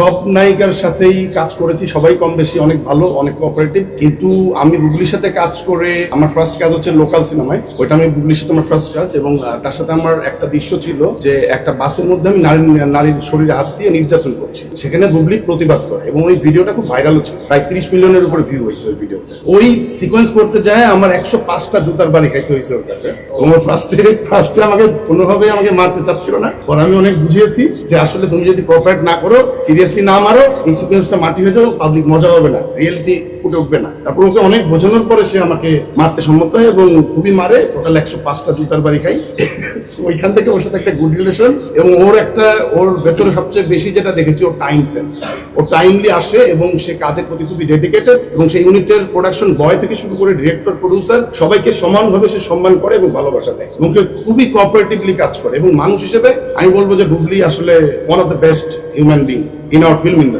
সব নায়িকার সাথেই কাজ করেছি, সবাই কম বেশি, অনেক ভালো, অনেক কোঅপারেটিভ কিন্তু আমি বুবলির সাথে কাজ করে, আমার ফার্স্ট কাজ হচ্ছে লোকাল সিনেমায় ওইটা আমি বুবলির সাথে আমার ফার্স্ট কাজ এবং তার সাথে আমার একটা দৃশ্য ছিল যে একটা বাসের মধ্যে আমি নারী, নারীর শরীরে হাত দিয়ে নির্যাতন করছি। সেখানে বুবলি প্রতিবাদ করে। এবং ওই ভিডিওটা খুব ভাইরাল হচ্ছে। প্রায় তিরিশ মিলিয়নের উপরে ভিউ হয়েছে ওই ভিডিওতে। ওই সিকোয়েন্স করতে যায় আমার একশো পাঁচটা জুতার বাড়ি খাইতে হয়েছে ওর কাছে। এবং ফার্স্টে ফার্স্টে আমাকে কোনোভাবে আমাকে মারতে চাচ্ছিল না। পরে আমি অনেক বুঝিয়েছি যে আসলে তুমি যদি কোঅপারেট না করো সিরিয়াসলি না মারো, এই সিকোয়েন্সটা মাটি হয়ে যাও পাবলিক মজা হবে না রিয়েলিটি ফুটে উঠবে না। তারপর ওকে অনেক বোঝানোর পরে সে আমাকে মারতে সম্মত হয় এবং খুবই মারে। টোটাল একশো পাঁচটা জুতার বাড়ি খাই। ওইখান থেকে ওর সাথে একটা গুড রিলেশন এবং ওর একটা, ওর ভেতরে সবচেয়ে বেশি যেটা দেখেছি, ওর টাইম সেন্স ও টাইমলি আসে এবং সে কাজের প্রতি খুবই ডেডিকেটেড এবং সেই ইউনিটের প্রোডাকশন বয় থেকে শুরু করে ডিরেক্টর প্রডিউসার সবাইকে সমানভাবে সে সম্মান করে এবং ভালোবাসা দেয় এবং কেউ খুবই কোঅপারেটিভলি কাজ করে এবং মানুষ হিসেবে আমি বলব যে বুবলি আসলে one of the best human being in our film industry